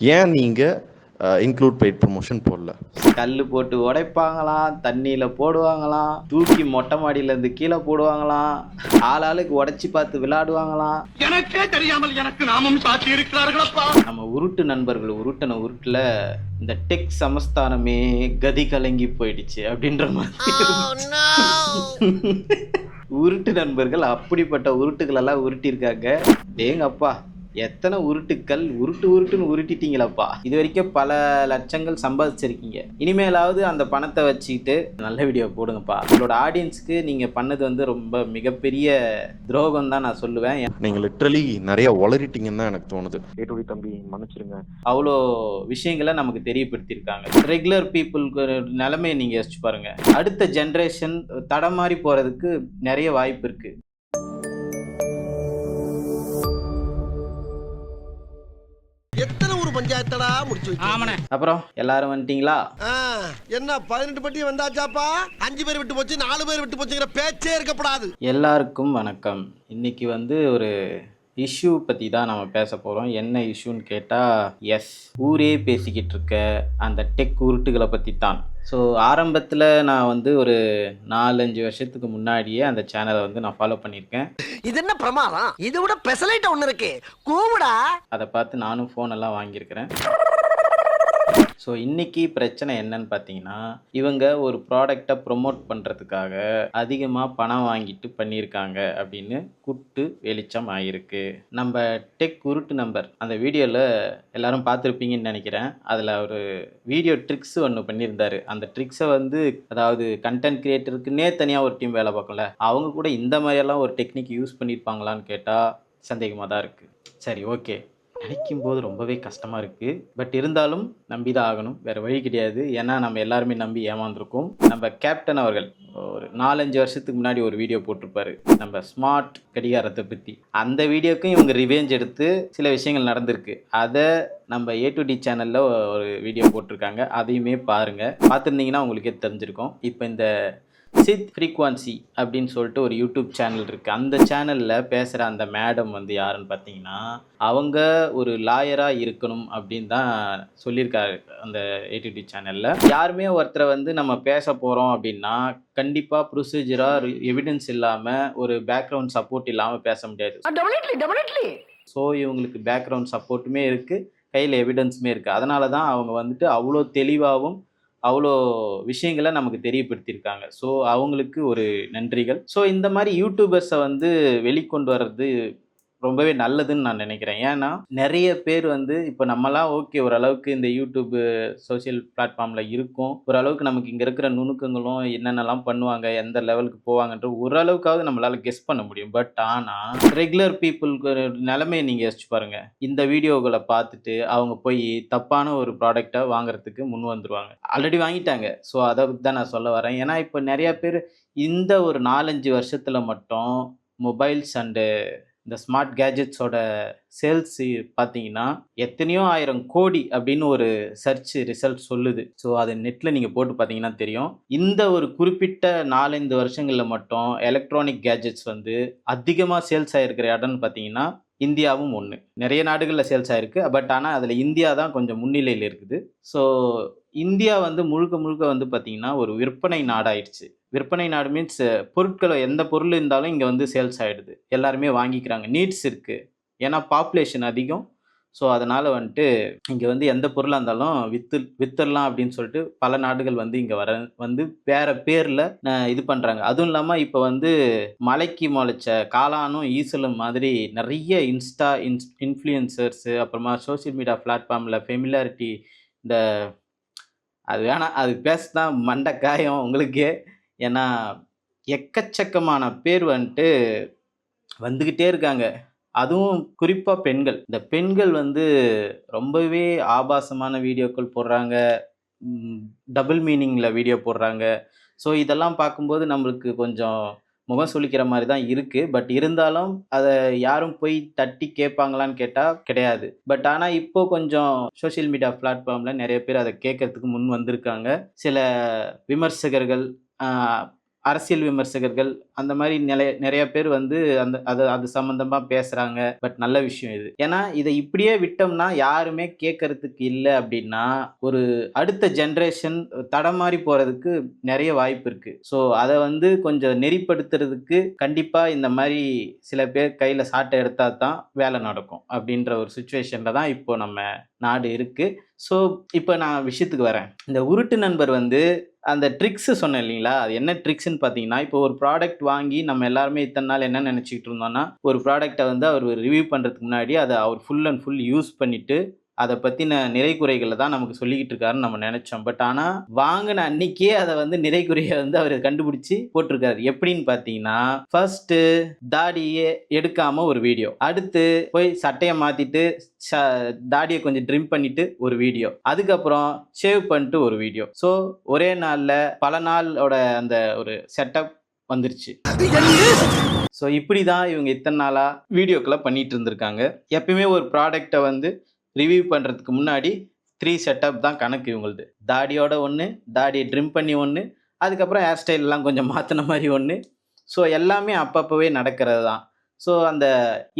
ஏன் நீங்கள் include paid promotion போடல? கல் போட்டு உடைப்பாங்களாம் தண்ணியில் போடுவாங்களாம் தூக்கி மொட்டை மாடியில இருந்து கீழே போடுவாங்களாம் ஆளாளுக்கு உடைச்சி பார்த்து விளையாடுவாங்களாம். எனக்கே தெரியாமல் எனக்கு நாமும் சாட்சி இருக்கிறார்களப்பா. நம்ம உருட்டு நண்பர்கள் உருட்டின உருட்டுல இந்த டெக் சமஸ்தானமே கதி கலங்கி போயிடுச்சு அப்படின்ற மாதிரி உருட்டு நண்பர்கள் அப்படிப்பட்ட உருட்டுகள் எல்லாம் உருட்டியிருக்காங்க. டேங்க அப்பா எத்தனை உருட்டுக்கள் உருட்டு உருட்டுன்னு உருட்டிட்டீங்களப்பா? இது வரைக்கும் பல லட்சங்கள் சம்பாதிச்சிருக்கீங்க. இனிமேலாவது அந்த பணத்தை வச்சுக்கிட்டு நல்ல வீடியோ போடுங்கப்பா. உங்களோட ஆடியன்ஸ்க்கு நீங்க பண்ணது வந்து ரொம்ப மிகப்பெரிய துரோகம் தான் நான் சொல்லுவேன். நீங்கள் லிட்ரலி நிறைய உளறிட்டீங்கன்னு தான் எனக்கு தோணுது. ஏட்டுடி தம்பி மன்னிச்சிருங்க. அவ்வளோ விஷயங்களை நமக்கு தெரியப்படுத்தியிருக்காங்க. ரெகுலர் பீப்புளுக்கு நிலைமையை நீங்கள் யோசிச்சு பாருங்க. அடுத்த ஜென்ரேஷன் தடமாறி போகிறதுக்கு நிறைய வாய்ப்பு இருக்கு. பஞ்சாயத்தடா முடிச்சு அப்புறம் எல்லாரும் வந்துட்டீங்களா? என்ன பதினெட்டு பட்டி வந்தாச்சாப்பா? அஞ்சு பேர் விட்டு போச்சு நாலு பேர் விட்டு போச்சுங்கிற பேச்சே இருக்கப்படாது. எல்லாருக்கும் வணக்கம். இன்னைக்கு வந்து ஒரு இஷ்யூ பற்றி தான் நம்ம பேச போகிறோம் என்ன இஷ்யூன்னு கேட்டால் எஸ் ஊரே பேசிக்கிட்டு இருக்க அந்த டெக் உருட்டுகளை பற்றி தான் ஸோ ஆரம்பத்தில் நான் வந்து ஒரு நாலஞ்சு வருஷத்துக்கு முன்னாடியே அந்த சேனலை வந்து நான் ஃபாலோ பண்ணியிருக்கேன். இது என்ன பிரமாதம்? இதை விட பெசலைட் ஒண்ணு இருக்கு. கூவுடா. அதை பார்த்து நானும் ஃபோன் எல்லாம் வாங்கியிருக்கிறேன். ஸோ இன்னைக்கு பிரச்சனை என்னன்னு பார்த்தீங்கன்னா இவங்க ஒரு ப்ராடக்டை ப்ரொமோட் பண்ணுறதுக்காக அதிகமாக பணம் வாங்கிட்டு பண்ணியிருக்காங்க அப்படின்னு குட்டு வெளிச்சம் ஆகிருக்கு நம்ம டெக் உருட்டு நம்பர் அந்த வீடியோவில் எல்லாரும் பார்த்துருப்பீங்கன்னு நினைக்கிறேன். அதில் ஒரு வீடியோ ட்ரிக்ஸ் ஒன்று பண்ணியிருந்தார். அந்த ட்ரிக்ஸை வந்து அதாவது கண்டென்ட் கிரியேட்டருக்குன்னே தனியாக ஒரு டீம் வேலை பார்க்கல அவங்க கூட இந்த மாதிரியெல்லாம் ஒரு டெக்னிக் யூஸ் பண்ணியிருப்பாங்களான்னு கேட்டால் சந்தேகமாக தான் இருக்குது சரி ஓகே நினைக்கும் போது ரொம்பவே கஷ்டமாக இருக்குது பட் இருந்தாலும் நம்பி தான் ஆகணும். வேறு வழி கிடையாது. ஏன்னா நம்ம எல்லாருமே நம்பி ஏமாந்துருக்கோம். நம்ம கேப்டன் அவர்கள் ஒரு நாலஞ்சு வருஷத்துக்கு முன்னாடி ஒரு வீடியோ போட்டிருப்பாரு. நம்ம ஸ்மார்ட் கடிகாரத்தை பற்றி அந்த வீடியோக்கும் இவங்க ரிவேஞ்ச் எடுத்து சில விஷயங்கள் நடந்திருக்கு. அதை நம்ம ஏ டு டி சேனலில் ஒரு வீடியோ போட்டிருக்காங்க. அதையுமே பாருங்கள் பார்த்துருந்தீங்கன்னா உங்களுக்கே தெரிஞ்சிருக்கும். இப்போ இந்த சித் ஃப்ரீக்வன்சி அப்படின்னு சொல்லிட்டு ஒரு யூடியூப் சேனல் இருக்குது அந்த சேனலில் பேசுகிற அந்த மேடம் வந்து யாருன்னு பார்த்தீங்கன்னா அவங்க ஒரு லாயராக இருக்கணும் அப்படின்னு தான் சொல்லியிருக்காரு அந்த ஏடிடி சேனலில். யாருமே ஒருத்தரை வந்து நம்ம பேச போகிறோம் அப்படின்னா கண்டிப்பாக ப்ரொசீஜராக எவிடன்ஸ் இல்லாமல் ஒரு பேக்ரவுண்ட் சப்போர்ட் இல்லாமல் பேச முடியாது. ஸோ இவங்களுக்கு பேக்ரவுண்ட் சப்போர்ட்டுமே இருக்குது கையில் எவிடன்ஸுமே இருக்குது அதனால தான் அவங்க வந்துட்டு அவ்வளோ தெளிவாகவும் அவ்வளோ விஷயங்களை நமக்கு தெரியப்படுத்தியிருக்காங்க. ஸோ அவங்களுக்கு ஒரு நன்றிகள். ஸோ இந்த மாதிரி யூடியூபர்ஸை வந்து வெளிக்கொண்டு வர்றது ரொம்பவே நல்லதுன்னு நான் நினைக்கிறேன். ஏன்னா நிறைய பேர் வந்து இப்போ நம்மலாம் ஓகே ஓரளவுக்கு இந்த யூடியூப் சோஷியல் பிளாட்ஃபார்மில் இருக்கும். ஓரளவுக்கு நமக்கு இங்கே இருக்கிற நுணுக்கங்களும் என்னென்னலாம் பண்ணுவாங்க எந்த லெவலுக்கு போவாங்கன்ற ஓரளவுக்காவது நம்மளால் கெஸ் பண்ண முடியும். பட் ஆனால் ரெகுலர் பீப்புளுக்கு நிலமையை நீங்கள் யோசிச்சு பாருங்கள் இந்த வீடியோக்களை பார்த்துட்டு அவங்க போய் தப்பான ஒரு ப்ராடக்டை வாங்குறதுக்கு முன் வந்துடுவாங்க ஆல்ரெடி வாங்கிட்டாங்க. ஸோ அதை தான் நான் சொல்ல வரேன். ஏன்னா இப்போ நிறையா பேர் இந்த ஒரு நாலஞ்சு வருஷத்தில் மட்டும் மொபைல்ஸ் அண்டு இந்த ஸ்மார்ட் கேஜெட்ஸோட சேல்ஸ் பார்த்தீங்கன்னா எத்தனையோ ஆயிரம் கோடி அப்படின்னு ஒரு சர்ச் ரிசல்ட் சொல்லுது. ஸோ அது நெட்டில் நீங்கள் போட்டு பார்த்தீங்கன்னா தெரியும். இந்த ஒரு குறிப்பிட்ட நாலஞ்சு வருஷங்களில் மட்டும் எலக்ட்ரானிக் கேஜெட்ஸ் வந்து அதிகமாக சேல்ஸ் ஆகிருக்கிற இடம்னு பார்த்தீங்கன்னா இந்தியாவும் ஒன்று நிறைய நாடுகளில் சேல்ஸ் ஆகிருக்கு பட் ஆனால் அதில் இந்தியா தான் கொஞ்சம் முன்னிலையில் இருக்குது. ஸோ இந்தியா வந்து முழுக்க முழுக்க வந்து பார்த்திங்கன்னா ஒரு விற்பனை நாடாயிடுச்சு. விற்பனை நாடு மீன்ஸ் பொருட்களை எந்த பொருள் இருந்தாலும் இங்கே வந்து சேல்ஸ் ஆகிடுது எல்லாருமே வாங்கிக்கிறாங்க. நீட்ஸ் இருக்குது ஏன்னா பாப்புலேஷன் அதிகம். ஸோ அதனால் வந்துட்டு இங்கே வந்து எந்த பொருளாக இருந்தாலும் வித்து வித்துடலாம் அப்படின்னு சொல்லிட்டு பல நாடுகள் வந்து இங்கே வர வந்து வேறு பேரில் இது பண்ணுறாங்க அதுவும் இல்லாமல் இப்போ வந்து மலைக்கு முளைச்ச காளானும் ஈசலும் மாதிரி நிறைய இன்ஸ்டா இன்ஸ் இன்ஃப்ளூயன்சர்ஸு அப்புறமா சோஷியல் மீடியா பிளாட்ஃபார்மில் ஃபெமிலாரிட்டி இந்த அது வேணாம். அது பேசுதான் மண்டை காயம் உங்களுக்கே. ஏன்னா எக்கச்சக்கமான பேர் வந்துட்டு வந்துக்கிட்டே இருக்காங்க. அதுவும் குறிப்பாக பெண்கள். இந்த பெண்கள் வந்து ரொம்பவே ஆபாசமான வீடியோக்கள் போடுறாங்க. டபுள் மீனிங்கில் வீடியோ போடுறாங்க. ஸோ இதெல்லாம் பார்க்கும்போது நம்மளுக்கு கொஞ்சம் முகம் சுளிக்கிற மாதிரி தான் இருக்குது பட் இருந்தாலும் அதை யாரும் போய் தட்டி கேட்பாங்களான்னு கேட்டால் கிடையாது. பட் ஆனால் இப்போ கொஞ்சம் சோஷியல் மீடியா பிளாட்ஃபார்மில் நிறைய பேர் அதை கேட்கறதுக்கு முன் வந்திருக்காங்க. சில விமர்சகர்கள் அரசியல் விமர்சகர்கள் அந்த மாதிரி நிலை நிறைய பேர் வந்து அந்த அது அது சம்மந்தமாக பேசுகிறாங்க பட் நல்ல விஷயம் இது. ஏன்னா இதை இப்படியே விட்டோம்னா யாருமே கேட்கறதுக்கு இல்லை அப்படின்னா ஒரு அடுத்த ஜென்ரேஷன் தடமாறி போகிறதுக்கு நிறைய வாய்ப்பு இருக்குது ஸோ அதை வந்து கொஞ்சம் நெறிப்படுத்துறதுக்கு கண்டிப்பாக இந்த மாதிரி சில பேர் கையில் சாட்டை எடுத்தால் தான் வேலை நடக்கும் அப்படின்ற ஒரு சுச்சுவேஷனில் தான் இப்போ நம்ம நாடு இருக்குது ஸோ இப்போ நான் விஷயத்துக்கு வரேன். இந்த உருட்டு நண்பர் வந்து அந்த ட்ரிக்ஸு சொன்னேன் இல்லைங்களா? அது என்ன ட்ரிக்ஸ்ன்னு பார்த்தீங்கன்னா இப்போ ஒரு ப்ராடக்ட் வாங்கி நம்ம எல்லாருமே இத்தனை நாள் என்ன நினச்சிக்கிட்டு இருந்தோம்னா ஒரு ப்ராடக்ட்டை வந்து அவர் ரிவ்யூ பண்ணுறதுக்கு முன்னாடி அதை அவர் ஃபுல் அண்ட் ஃபுல் யூஸ் பண்ணிவிட்டு அதை பற்றின நிறை குறைகளை தான் நமக்கு சொல்லிக்கிட்டு இருக்காருன்னு நம்ம நினச்சோம். பட் ஆனால் வாங்கின அன்னைக்கே அதை வந்து நிறை குறையை வந்து அவர் கண்டுபிடிச்சி போட்டிருக்காரு. எப்படின்னு பார்த்தீங்கன்னா ஃபர்ஸ்ட்டு தாடியே எடுக்காமல் ஒரு வீடியோ அடுத்து போய் சட்டையை மாற்றிட்டு தாடியை கொஞ்சம் ட்ரிம் பண்ணிட்டு ஒரு வீடியோ அதுக்கப்புறம் ஷேவ் பண்ணிட்டு ஒரு வீடியோ ஸோ ஒரே நாளில் பல நாளோட அந்த ஒரு செட்டப் வந்துருச்சு. ஸோ இப்படி தான் இவங்க இத்தனை நாளாக வீடியோக்களை பண்ணிட்டு இருந்திருக்காங்க. எப்பயுமே ஒரு ப்ராடக்டை வந்து ரிவ்யூ பண்ணுறதுக்கு முன்னாடி த்ரீ செட்டப் தான் கணக்கு இவங்களுது. தாடியோட ஒன்று தாடியை ட்ரிம் பண்ணி ஒன்று அதுக்கப்புறம் ஹேர் ஸ்டைல்லாம் கொஞ்சம் மாற்றின மாதிரி ஒன்று ஸோ எல்லாமே அப்பப்போவே நடக்கிறது தான். ஸோ அந்த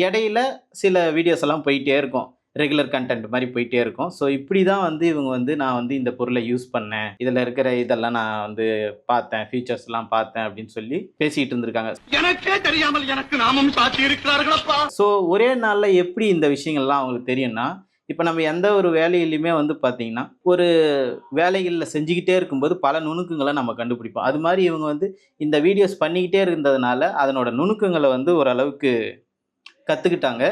இடையில சில வீடியோஸ் எல்லாம் போயிட்டே இருக்கும். ரெகுலர் கண்டென்ட் மாதிரி போயிட்டே இருக்கும். ஸோ இப்படி தான் வந்து இவங்க வந்து நான் வந்து இந்த பொருளை யூஸ் பண்ணேன். இதில் இருக்கிற இதெல்லாம் நான் வந்து பார்த்தேன். ஃபீச்சர்ஸ்லாம் பார்த்தேன் அப்படின்னு சொல்லி பேசிகிட்டு இருந்திருக்காங்க. எனக்கே தெரியாமல் எனக்கு நாமும் சாட்சி இருக்கிறார்களப்பா ஸோ ஒரே நாளில் எப்படி இந்த விஷயங்கள்லாம் அவங்களுக்கு தெரியும்னா இப்போ நம்ம எந்த ஒரு வேலையிலையுமே வந்து பார்த்தீங்கன்னா ஒரு வேலைகளில் செஞ்சுக்கிட்டே இருக்கும்போது பல நுணுக்கங்களை நம்ம கண்டுபிடிப்போம். அது மாதிரி இவங்க வந்து இந்த வீடியோஸ் பண்ணிக்கிட்டே இருந்ததுனால அதனோட நுணுக்கங்களை வந்து ஓரளவுக்கு கற்றுக்கிட்டாங்க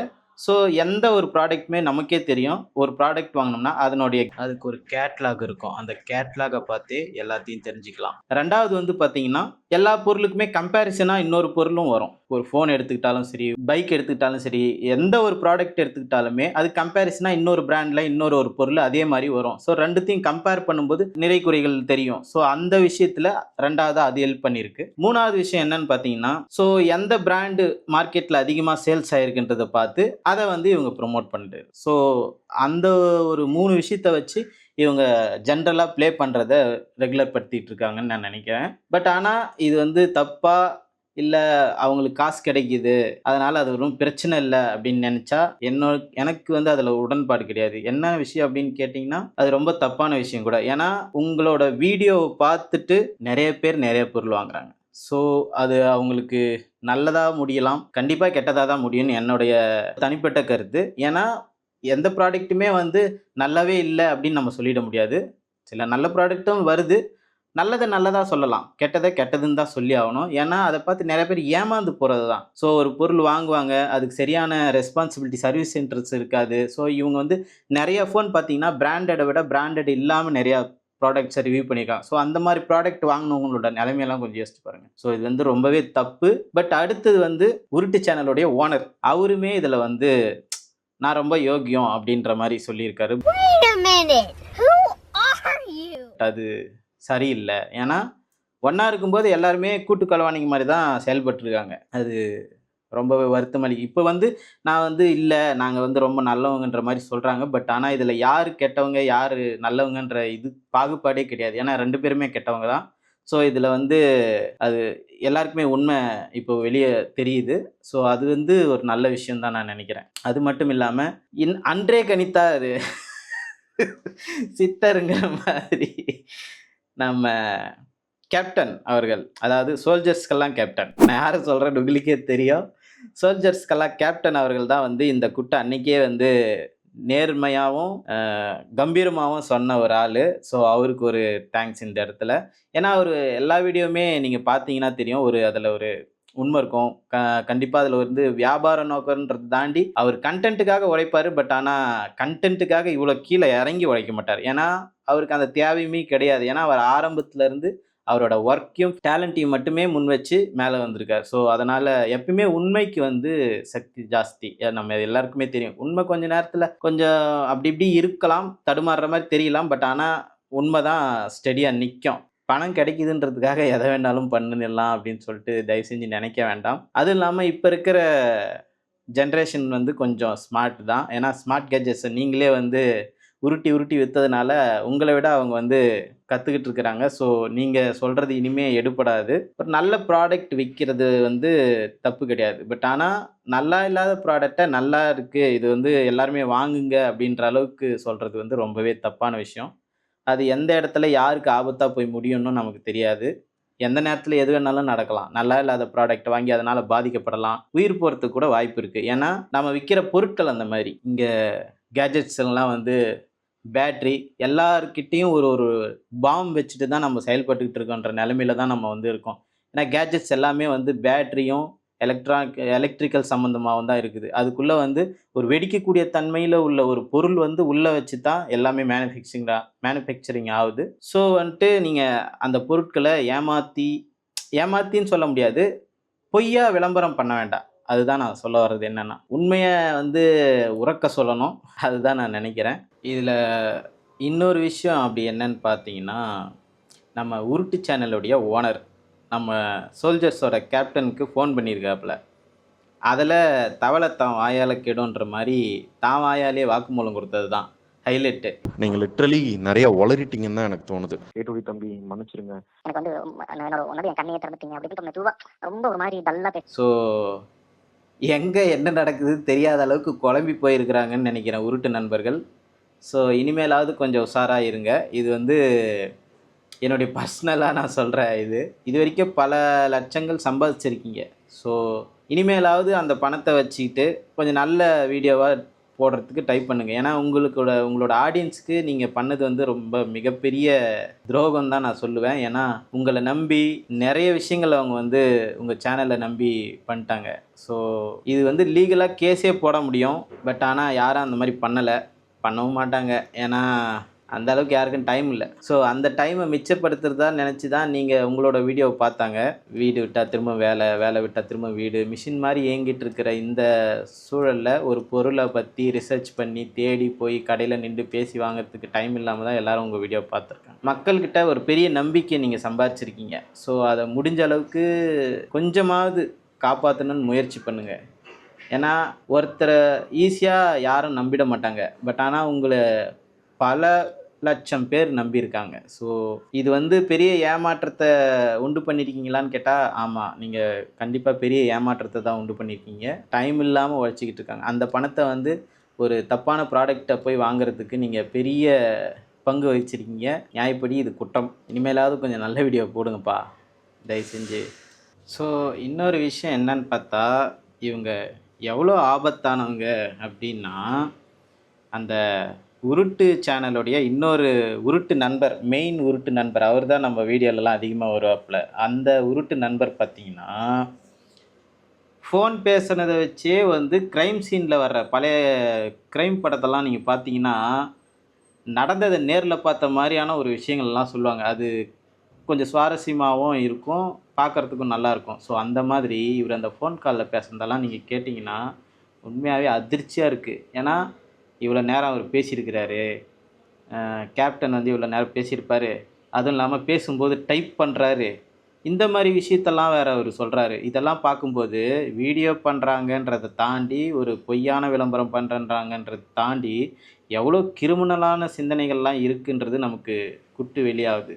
ஸோ எந்த ஒரு ப்ராடக்ட்டுமே நமக்கே தெரியும். ஒரு ப்ராடக்ட் வாங்கினோம்னா அதனுடைய அதுக்கு ஒரு கேட்லாக் இருக்கும். அந்த கேட்லாகை பார்த்து எல்லாத்தையும் தெரிஞ்சுக்கலாம். ரெண்டாவது வந்து பார்த்தீங்கன்னா எல்லா பொருளுக்குமே கம்பேரிசனாக இன்னொரு பொருளும் வரும். ஒரு ஃபோன் எடுத்துக்கிட்டாலும் சரி பைக் எடுத்துக்கிட்டாலும் சரி எந்த ஒரு ப்ராடக்ட் எடுத்துக்கிட்டாலுமே அது கம்பேரிசனாக இன்னொரு பிராண்டில் இன்னொரு ஒரு பொருள் அதே மாதிரி வரும். ஸோ ரெண்டுத்தையும் கம்பேர் பண்ணும்போது நிறை குறைகள் தெரியும். ஸோ அந்த விஷயத்தில் ரெண்டாவது அது ஹெல்ப் பண்ணியிருக்கு. மூணாவது விஷயம் என்னன்னு பார்த்தீங்கன்னா ஸோ எந்த பிராண்டு மார்க்கெட்டில் அதிகமாக சேல்ஸ் ஆயிருக்குன்றதை பார்த்து அதை வந்து இவங்க ப்ரொமோட் பண்ணிட்டு. ஸோ அந்த ஒரு மூணு விஷயத்தை வச்சு இவங்க ஜென்ரலாக ப்ளே பண்ணுறத ரெகுலர் படுத்திட்டு இருக்காங்கன்னு நான் நினைக்கிறேன். பட் ஆனால் இது வந்து தப்பாக இல்லை அவங்களுக்கு காசு கிடைக்குது அதனால் அது ஒன்றும் பிரச்சனை இல்லை அப்படின்னு நினச்சா என்னோட எனக்கு வந்து அதில் உடன்பாடு கிடையாது. என்ன விஷயம் அப்படின்னு கேட்டிங்கன்னா அது ரொம்ப தப்பான விஷயம் கூட. ஏன்னா உங்களோட வீடியோவை பார்த்துட்டு நிறைய பேர் நிறைய பொருள் வாங்குறாங்க. ஸோ அது அவங்களுக்கு நல்லதாக முடியலாம். கண்டிப்பாக கெட்டதாக தான் முடியும்னு என்னுடைய தனிப்பட்ட கருத்து. ஏன்னா எந்த ப்ராடக்ட்டுமே வந்து நல்லாவே இல்லை அப்படின்னு நம்ம சொல்லிட முடியாது. சில நல்ல ப்ராடக்ட்டும் வருது. நல்லதை நல்லதாக சொல்லலாம். கெட்டதை கெட்டதுன்னு தான் சொல்லி ஆகணும். ஏன்னா அதை பார்த்து நிறைய பேர் ஏமாந்து போகிறது தான். ஸோ ஒரு பொருள் வாங்குவாங்க. அதுக்கு சரியான ரெஸ்பான்சிபிலிட்டி சர்வீஸ் சென்டர்ஸ் இருக்காது. ஸோ இவங்க வந்து நிறைய ஃபோன் பார்த்தீங்கன்னா பிராண்டடை விட பிராண்டட் இல்லாமல் நிறையா ப்ராடக்ட்ஸை ரிவ்யூ பண்ணியிருக்காங்க ஸோ அந்த மாதிரி ப்ராடக்ட் வாங்கினவங்களோட நிலைமையெல்லாம் கொஞ்சம் யோசிச்சு பாருங்கள் ஸோ இது வந்து ரொம்பவே தப்பு. பட் அடுத்தது வந்து உருட்டு சேனலுடைய ஓனர் அவருமே இதில் வந்து நான் ரொம்ப யோக்கியம் அப்படின்ற மாதிரி சொல்லியிருக்காரு? அது சரியில்லை. ஏன்னா ஒன்றா இருக்கும்போது எல்லாருமே கூட்டு கலவாணிங்க மாதிரி தான் செயல்பட்டுருக்காங்க. அது ரொம்பவே வருத்தமளி இப்போ வந்து நான் வந்து இல்லை நாங்கள் வந்து ரொம்ப நல்லவங்கன்ற மாதிரி சொல்கிறாங்க பட் ஆனால் இதில் யார் கெட்டவங்க யார் நல்லவங்கன்ற இது பாகுபாடே கிடையாது. ஏன்னா ரெண்டு பேருமே கெட்டவங்க தான். ஸோ இதில் வந்து அது எல்லாருக்குமே உண்மை இப்போ வெளியே தெரியுது. ஸோ அது வந்து ஒரு நல்ல விஷயம் தான் நான் நினைக்கிறேன். அது மட்டும் இல்லாமல் இன் அன்றே கணித்தார் சித்தருங்கிற மாதிரி நம்ம கேப்டன் அவர்கள் அதாவது சோல்ஜர்ஸ்க்கெல்லாம் கேப்டன் நான் யாரை சொல்கிறேன் உங்களுக்கே தெரியும். சோல்ஜர்ஸ்க்கெல்லாம் கேப்டன் அவர்கள் தான் வந்து இந்த குட்டை அன்னைக்கே வந்து நேர்மையாகவும் கம்பீரமாகவும் சொன்ன ஒரு ஆள். ஸோ அவருக்கு ஒரு தேங்க்ஸ் இந்த இடத்துல. ஏன்னா அவர் எல்லா வீடியோவுமே நீங்கள் பார்த்தீங்கன்னா தெரியும். ஒரு அதில் ஒரு உண்மை இருக்கும். க கண்டிப்பாக அதில் வந்து வியாபார நோக்கம்ன்றது தாண்டி அவர் கண்டென்ட்டுக்காக உழைப்பார். பட் ஆனால் கண்டென்ட்டுக்காக இவ்வளோ கீழே இறங்கி உழைக்க மாட்டார். ஏன்னா அவருக்கு அந்த தேவையுமே கிடையாது. ஏன்னா அவர் ஆரம்பத்துலேருந்து அவரோட ஒர்க்கையும் டேலண்ட்டையும் மட்டுமே முன் வச்சு மேலே வந்திருக்கார். ஸோ அதனால் எப்பயுமே உண்மைக்கு வந்து சக்தி ஜாஸ்தி. நம்ம எல்லாருக்குமே தெரியும். உண்மை கொஞ்ச நேரத்தில் கொஞ்சம் அப்படி இப்படி இருக்கலாம் தடுமாறுற மாதிரி தெரியலாம். பட் ஆனால் உண்மை தான் ஸ்டெடியாக நிற்கும் பணம் கிடைக்குதுன்றதுக்காக எதை வேணாலும் பண்ணிடலாம் அப்படின்னு சொல்லிட்டு தயவு செஞ்சு நினைக்க வேண்டாம். அதுவும் இல்லாமல் இப்போ இருக்கிற ஜென்ரேஷன் வந்து கொஞ்சம் ஸ்மார்ட் தான். ஏன்னா ஸ்மார்ட் கேஜெட்ஸை நீங்களே வந்து உருட்டி உருட்டி விற்றதுனால உங்களை விட அவங்க வந்து கற்றுக்கிட்டு இருக்கிறாங்க. ஸோ நீங்கள் சொல்கிறது இனிமேல் எடுபடாது. ஒரு நல்ல ப்ராடக்ட் விற்கிறது வந்து தப்பு கிடையாது. பட் ஆனால் நல்லா இல்லாத ப்ராடக்டை நல்லா இருக்குது இது வந்து எல்லாருமே வாங்குங்க அப்படின்ற அளவுக்கு சொல்கிறது வந்து ரொம்பவே தப்பான விஷயம். அது எந்த இடத்துல யாருக்கு ஆபத்தாக போய் முடியும்னு நமக்கு தெரியாது. எந்த நேரத்தில் எது வேணாலும் நடக்கலாம். நல்லா இல்லாத ப்ராடக்ட் வாங்கி அதனால் பாதிக்கப்படலாம். உயிர் போகிறதுக்கு கூட வாய்ப்பு இருக்குது ஏன்னா நம்ம விற்கிற பொருட்கள் அந்த மாதிரி. இங்கே கேஜெட்ஸ்லாம் வந்து பேட்ரி எல்லார்கிட்டேயும் ஒரு ஒரு பாம் வச்சுட்டு தான் நம்ம செயல்பட்டுக்கிட்டு இருக்கோன்ற நிலமையில தான் நம்ம வந்து இருக்கோம். ஏன்னா கேஜெட்ஸ் எல்லாமே வந்து பேட்ரியும் எலக்ட்ரானிக் எலக்ட்ரிக்கல் சம்மந்தமாகவும் தான் இருக்குது. அதுக்குள்ளே வந்து ஒரு வெடிக்கக்கூடிய தன்மையில் உள்ள ஒரு பொருள் வந்து உள்ளே வச்சு தான் எல்லாமே மேனுஃபேக்சரிங் மேனுஃபேக்சரிங் ஆகுது. ஸோ வந்துட்டு நீங்கள் அந்த பொருட்களை ஏமாற்றி ஏமாத்தின்னு சொல்ல முடியாது. பொய்யா விளம்பரம் பண்ண வேண்டாம். அதுதான் நான் சொல்ல வர்றது என்னென்னா உண்மையை வந்து உறக்க சொல்லணும். அதுதான் நான் நினைக்கிறேன். இதில் இன்னொரு விஷயம் அப்படி என்னன்னு பார்த்தீங்கன்னா நம்ம உருட்டு சேனலுடைய ஓனர் நம்ம சோல்ஜர்ஸோட கேப்டனுக்கு ஃபோன் பண்ணியிருக்காப்புல. அதில் தவளை தான் வாயால் கெடுன்ற மாதிரி தான் வாயாலே வாக்குமூலம் கொடுத்தது தான் ஹைலைட்டு நீங்கள் லிட்ரலி நிறைய உளறிட்டீங்கன்னு தான் எனக்கு தோணுது. கேட்டுடி தம்பி மன்னிச்சிருங்க. எனக்கு வந்து நான் என்னோட உன்னோட என் கண்ணையே திறந்துட்டீங்க. அப்படின்னு ரொம்ப ஒரு மாதிரி டல்லா ஸோ எங்கே என்ன நடக்குது தெரியாத அளவுக்கு குழம்பி போயிருக்கிறாங்கன்னு நினைக்கிறேன் உருட்டு நண்பர்கள். ஸோ இனிமேலாவது கொஞ்சம் உஷாராக இருங்க. இது வந்து என்னுடைய பர்சனலாக நான் சொல்கிறேன் இது. இது வரைக்கும் பல லட்சங்கள் சம்பாதிச்சிருக்கீங்க. ஸோ இனிமேலாவது அந்த பணத்தை வச்சுக்கிட்டு கொஞ்சம் நல்ல வீடியோவாக போடுறதுக்கு டைப் பண்ணுங்கள் ஏன்னா உங்களுக்கோட உங்களோட ஆடியன்ஸுக்கு நீங்கள் பண்ணது வந்து ரொம்ப மிகப்பெரிய துரோகம் தான் நான் சொல்லுவேன். ஏன்னா உங்களை நம்பி நிறைய விஷயங்கள் அவங்க வந்து உங்கள் சேனலை நம்பி பண்ணிட்டாங்க. ஸோ இது வந்து லீகலாக கேஸே போட முடியும். பட் ஆனால் யாரும் அந்த மாதிரி பண்ணலை. பண்ணவும் மாட்டாங்க. ஏன்னா அந்த அளவுக்கு யாருக்கும் டைம் இல்லை. ஸோ அந்த டைமை மிச்சப்படுத்துறதா நினச்சி தான் நீங்கள் உங்களோட வீடியோவை பார்த்தாங்க. வீடு விட்டால் திரும்ப வேலை வேலை விட்டால் திரும்ப வீடு மிஷின் மாதிரி இயங்கிட்டு இருக்கிற இந்த சூழலில் ஒரு பொருளை பற்றி ரிசர்ச் பண்ணி தேடி போய் கடையில் நின்று பேசி வாங்குறதுக்கு டைம் இல்லாமல் தான் எல்லோரும் உங்கள் வீடியோ பார்த்துருக்காங்க. மக்கள்கிட்ட ஒரு பெரிய நம்பிக்கை நீங்கள் சம்பாதிச்சிருக்கீங்க ஸோ அதை முடிஞ்ச அளவுக்கு கொஞ்சமாவது காப்பாற்றணும்னு முயற்சி பண்ணுங்கள் ஏன்னா ஒருத்தரை ஈஸியாக யாரும் நம்பிட மாட்டாங்க. பட் ஆனால் உங்களை பல லட்சம் பேர் நம்பியிருக்காங்க. ஸோ இது வந்து பெரிய ஏமாற்றத்தை உண்டு பண்ணியிருக்கீங்களான்னு கேட்டால் ஆமாம் நீங்கள் கண்டிப்பாக பெரிய ஏமாற்றத்தை தான் உண்டு பண்ணியிருக்கீங்க டைம் இல்லாமல் உழைச்சிக்கிட்டு இருக்காங்க. அந்த பணத்தை வந்து ஒரு தப்பான ப்ராடக்டை போய் வாங்குறதுக்கு நீங்கள் பெரிய பங்கு வகிச்சிருக்கீங்க. நியாயப்படி இது குற்றம். இனிமேலாவது கொஞ்சம் நல்ல வீடியோ போடுங்கப்பா. தயவு செஞ்சு. ஸோ இன்னொரு விஷயம் என்னன்னு பார்த்தா இவங்க எவ்வளோ ஆபத்தானவங்க அப்படின்னா அந்த உருட்டு சேனலுடைய இன்னொரு உருட்டு நண்பர் மெயின் உருட்டு நண்பர் அவர் தான் நம்ம வீடியோலலாம் அதிகமாக வருவாப்புல அந்த உருட்டு நண்பர் பார்த்தீங்கன்னா ஃபோன் பேசுனதை வச்சே வந்து க்ரைம் சீனில் வர்ற பழைய க்ரைம் படத்தெல்லாம் நீங்கள் பார்த்தீங்கன்னா நடந்ததை நேரில் பார்த்த மாதிரியான ஒரு விஷயங்கள்லாம் சொல்லுவாங்க. அது கொஞ்சம் சுவாரஸ்யமாகவும் இருக்கும் பார்க்குறதுக்கும் நல்லாயிருக்கும் ஸோ அந்த மாதிரி இவர் அந்த ஃபோன் காலில் பேசுனதெல்லாம் நீங்கள் கேட்டிங்கன்னா உண்மையாகவே அதிர்ச்சியாக இருக்குது ஏன்னா இவ்வளோ நேரம் அவர் பேசியிருக்கிறாரு. கேப்டன் வந்து இவ்வளோ நேரம் பேசியிருப்பார். அதுவும் இல்லாமல் பேசும்போது டைப் பண்ணுறாரு இந்த மாதிரி விஷயத்தெல்லாம் வேறு அவர் சொல்கிறாரு இதெல்லாம் பார்க்கும்போது வீடியோ பண்ணுறாங்கன்றதை தாண்டி ஒரு பொய்யான விளம்பரம் பண்ணுறன்றாங்கன்றதை தாண்டி எவ்வளோ கிரிமினலான சிந்தனைகள்லாம் இருக்குன்றது நமக்கு குட்டு வெளியாகுது.